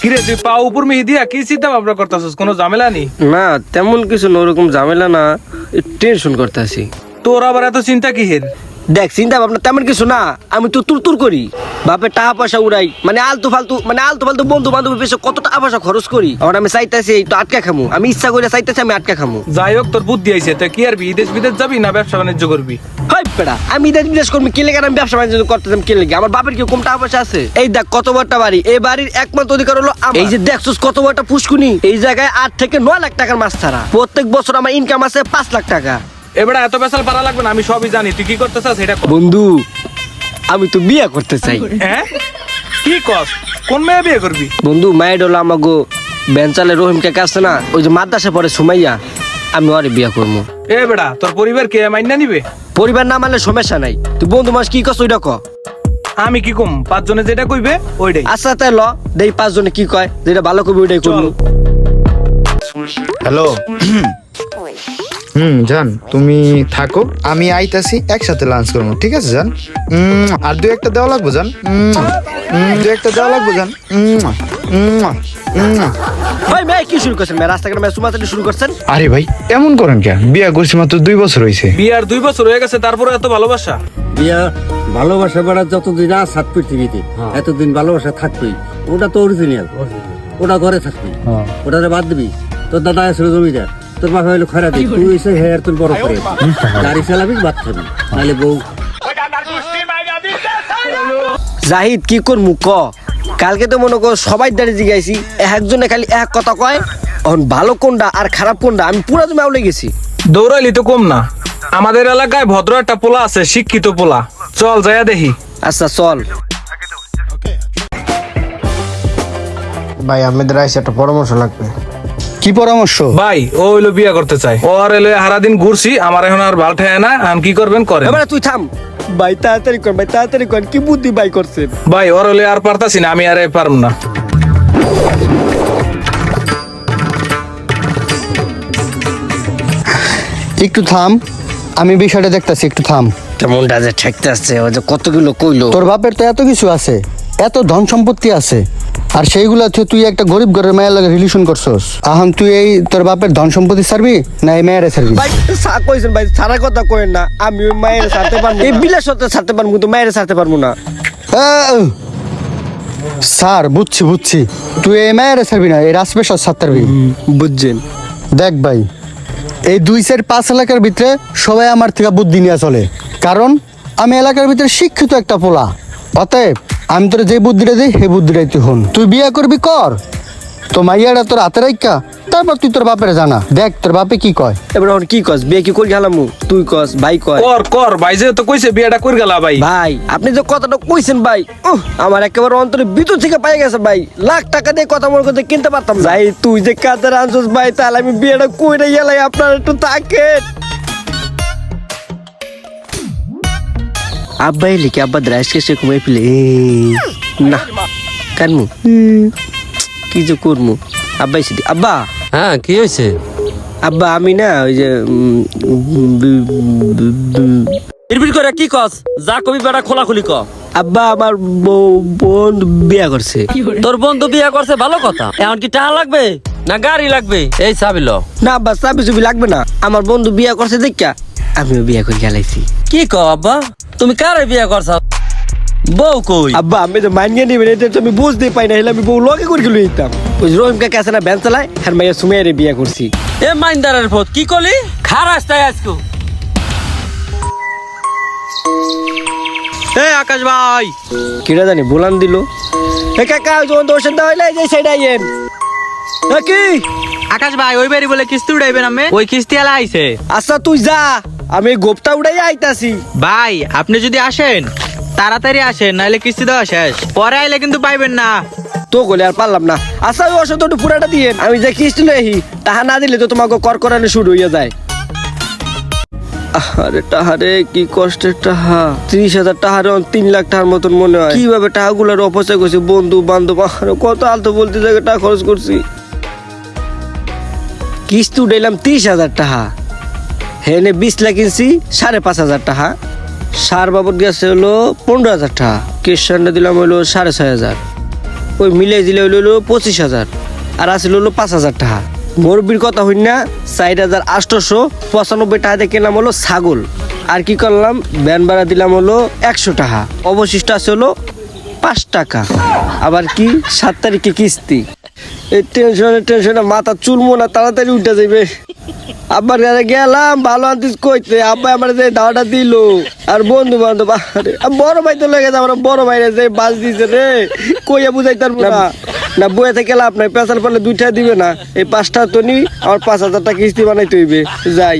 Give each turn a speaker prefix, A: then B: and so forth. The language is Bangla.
A: কিরে তুই পা উপর মিহি দিয়া কি চিন্তা ভাবনা করতেছিস? কোনো ঝামেলা নেই?
B: না তেমন কিছু না ওরকম ঝামেলা না। টেনশন করতেছি
A: তোর আবার এত চিন্তা কি হের
B: দেখ চিন্তা ভাবনা তেমন কিছু না। আমি তো তুর তুর করি। বাপে টাকা পয়সা উড়াই। মানে আলতু ফালতু মানে আলতু ফালতু বন্ধু বান্ধবের পেছনে কত টাকা পয়সা খরচ করি। আর আমি চাইতেছি তো আটকা খামু। আমি ইচ্ছা করে চাইতেছি আমি আটকা খামু।
A: যাই হোক তোর বুদ্ধি আইছে। তুই কি আর বিদেশ বিদেশ যাবি না ব্যবসা বাণিজ্য করবি?
B: হাই পেড়া আমি দেশ বিদেশ করবি কে লেগে আমি ব্যবসা বাণিজ্য করতেছিলাম কে লেগে? আমার বাপের কি কম টাকা পয়সা আছে? এই দেখ কত বড়টা বাড়ি। এই বাড়ির একমাত্র অধিকার হলো আমার। এই যে দেখছিস কত বড়টা পুষ্কুনি এই জায়গায় আট থেকে নয় লাখ টাকার মাছ ছাড়া। প্রত্যেক বছর আমার ইনকাম আছে পাঁচ লাখ টাকা।
A: এবারে এত বেসাল পারা লাগবে না আমি সবই জানি। তুই কি করতে চাস সেটা কর।
B: বন্ধু আমি তো বিয়ে করতে চাই।
A: হ্যাঁ? কি কস? কোন মেয়ে বিয়ে করবি?
B: বন্ধু মায়ের হলো আমাগো বেঞ্চালে রহিম কে কাছে না ওই যে মাদ্রাসা পরে সুমাইয়া আমি ওরে বিয়ে করব।
A: এ বেড়া তোর পরিবার কে মাইনা নিবে?
B: পরিবার না মানলে সমস্যা নাই। তুই বন্ধু মাস কি কস ওইটা ক।
A: আমি কি কম? পাঁচজনে যেটা কইবে ওইটাই।
B: আচ্ছা তাই ল দেই পাঁচজনে কি কয় যেটা ভালো করবি ওইটাই করব।
C: হ্যালো হুম জান তুমি থাকো। আমি আইতাছি একসাথে লাঞ্চ করব ঠিক আছে জান? আর দু একটা দেওয়া লাগবো জান? দু একটা দেওয়া লাগবো জান।
B: ভাই মেয়ে কি শুরু করছেন? মেয়ে রাস্তাঘাটে মেয়ে সুমাতানি শুরু করছেন?
C: আরে ভাই এমন করেন কেন? বিয়া করছি মাত্র দুই বছর হয়েছে
A: বিয়ার দুই বছর হয়ে গেছে তারপরে এত ভালোবাসা?
D: বিয়া ভালোবাসা বেড়া যতদিন পৃথিবীতে এতদিন ভালোবাসা থাকবেই। ওটা তো অরিজিনাল ওটা ঘরে থাকবি ওটারে বাদ দিবি। তোর দাদা আসলে জমিদার। তোর বাবা হইল খরা দিই তুই এসে হেয়ার তুল বড় করে গাড়ি চালাবি বাদ খাবি নাহলে বউ
B: জাহিদ কি করমু ক? কালকে তো মনে কর সবাই দাঁড়িয়ে জিগাইছি একজনে খালি এক কথা কয় এখন ভালো কোনটা আর খারাপ কোনটা আমি পুরা তুমি আউলে গেছি।
A: দৌড়াইলি তো কম না। আমাদের এলাকায় ভদ্র একটা পোলা আছে শিক্ষিত পোলা। চল যাইয়া দেখি।
B: আচ্ছা চল। ভাই আমাদের আইসে একটা পরামর্শ লাগবে।
C: কি পরামর্শ?
A: ভাই ও হইল বিয়ে করতে চায়। ও আর এলো সারাদিন ঘুরছি আমার এখন আর ভালো ঠেয় না এখন কি করবেন করেন।
B: এবারে তুই থাম। ভাই তাড়াতাড়ি কর ভাই তাড়াতাড়ি কর কি বুদ্ধি ভাই করছে
A: ভাই ওর হলে আর পারতাছি না আমি আর পারব না।
E: একটু থাম আমি বিষয়টা দেখতাছি একটু থাম।
B: কেমনটা যে ঠেকতে আসছে ও যে কতগুলো কইলো।
E: তোর বাপের তো এত কিছু আছে। এত ধন সম্পত্তি আছে আর সেইগুলা তুই একটা গরিব ঘরের মায়ের লাগে রিলেশন করছস। আহম তুই এই তোর বাপের ধন সম্পত্তি ছাড়বি না এই মেয়েরে ছাড়বি?
B: ভাই সা কইছেন ভাই সারা কথা কইেন না আমি ওই মায়ের ছাড়তে পারব এই বিলাস হতে ছাড়তে পারব তো মায়ের ছাড়তে পারব না!
E: স্যার বুঝছি বুঝছি। তুই এই মেয়েরে ছাড়বি না এই রাজপেশার ছাড়তে পারবি
B: বুঝছেন।
E: দেখ ভাই এই দুই চার পাঁচ এলাকার ভিতরে সবাই আমার থেকে বুদ্ধি নিয়ে চলে। কারণ আমি এলাকার ভিতরে শিক্ষিত একটা পোলা। অতএব আমি তোর যে বুদ্ধিটা দিই সেই বুদ্ধিটাই তুই হন। তুই বিয়ে করবি কর। তো মাইয়াটা তোর হাতে রাখা তারপর তুই তোর বাপের জানা। দেখ তোর বাপে কি কয়।
B: এবার এখন কি কস? বিয়ে কি করি গেলাম তুই কস ভাই কয়।
A: কর কর ভাই যে তো কইছে বিয়েটা করে গেলা ভাই।
B: ভাই আপনি যে কথাটা কইছেন ভাই উহ, আমার একেবারে অন্তরে ভিতর থেকে পাই গেছে ভাই। লাখ টাকা দিয়ে কথা মনে করতে কিনতে পারতাম না। ভাই তুই যে কাদের আনছিস ভাই তাহলে আমি বিয়েটা কইরে গেলাই আপনার একটু তাকেন। আব্বা এলি কি আব্বা দ্রাস কে সে ঘুমাই ফেলে। না কানমু। কি যে করমু? আব্বা এসে আব্বা!
F: হ্যাঁ কি হয়েছে?
B: আব্বা আমি না ওই যে
F: বিড়বিড় করে কি কস? যা কবি বেড়া খোলা খুলি ক।
B: আব্বা আমার বোন বিয়া করছে।
F: তোর বন্ধু বিয়ে করছে ভালো কথা। এখন কি টাকা লাগবে? না গাড়ি লাগবে? এই চাবিল
B: না আব্বা চাবি চুবি লাগবে না। আমার বন্ধু বিয়া করছে দেখা আমিও বিয়া করে গেলাইছি
F: কি ক আব্বা? তুমি কারে বিয়ে করছ? বউ কই?
B: আব্বা আমি তো মানিয়ে নিবেন এটা তো আমি বুঝতে পাই না হলে আমি বউ লগে করে গেলে দিতাম ওই রহিম কাকে আছে না ব্যান চালায় হ্যাঁ মাইয়া সুমাইয়ারে বিয়া করছি।
F: এ মাইন্দারের ফত কি কলি? খারাস তাই আজকু।
G: এই আকাশ ভাই।
B: কিরা জানি বলান দিল। এ কাকা ওই যখন তোর সাথে হইলে যে সাইড আইয়েন। কি?
G: আকাশ ভাই ওই বাড়ি বলে কিস্তি উড়াইবেন আমি ওই কিস্তি এলা আইছে।
B: আচ্ছা তুই যা। আমি গোপটা উড়াই আইতাছি।
G: ভাই আপনি যদি আসেন তাড়াতাড়ি আসেন নাহলে কিস্তি দেওয়া শেষ। পরে আইলে কিন্তু পাইবেন না।
B: তো গলে আর পারলাম না। আচ্ছা ওই অসত পুরাটা দিয়ে আমি যে কিস্তি লই তাহা না দিলে তো তোমাকে কর করানো শুরু হইয়া যায়। আরে টাহারে কি কষ্টের টাহা ত্রিশ হাজার টাহারে তিন লাখ টাকার মতন মনে হয়। কীভাবে টাকাগুলোর অপচয় করছি বন্ধু বান্ধব কত আলতো বলতে জায়গায় টাকা খরচ করছি। কিস্তি উঠাইলাম ত্রিশ হাজার টাকা। হেনে বিশ লাখ সাড়ে পাঁচ হাজার টাকা। সার বাবদ গেছে হলো পনেরো হাজার টাকা। কিষানটা দিলাম হলো সাড়ে ছয় হাজার। ওই মিলে দিলে হইল হলো পঁচিশ হাজার। আর আসলে হলো পাঁচ হাজার টাকা। মুরব্বির কথা হইন না, চার হাজার আটশোশো পঁচানব্বই টাকা দিয়ে কিনলাম হলো ছাগল। আর কি করলাম? ব্যান ভাড়া দিলাম হলো একশো টাকা। অবশিষ্ট আছে হলো পাঁচ টাকা। আবার কি? সাত তারিখে কিস্তি। এই টেনশনে টেনশনে মাথা চুলমো না, তাড়াতাড়ি উঠে যাবে আব্বার কাছে গেলাম, ভালো আনতিস কইতে আব্বা আমার যে দাওয়াটা দিল। আর বন্ধু বান্ধব বড় ভাই তো লেগে আমার বড় ভাই যে বাস দিছে রে। কইয়া বুঝাই তার না। না, বইয়ে থেকে লাভ নাই পেশাল পারলে দুইটা দিবে না। এই পাঁচটা তো নি, আমার পাঁচ হাজার টাকা কিস্তি বানাইতে হইবে। যাই।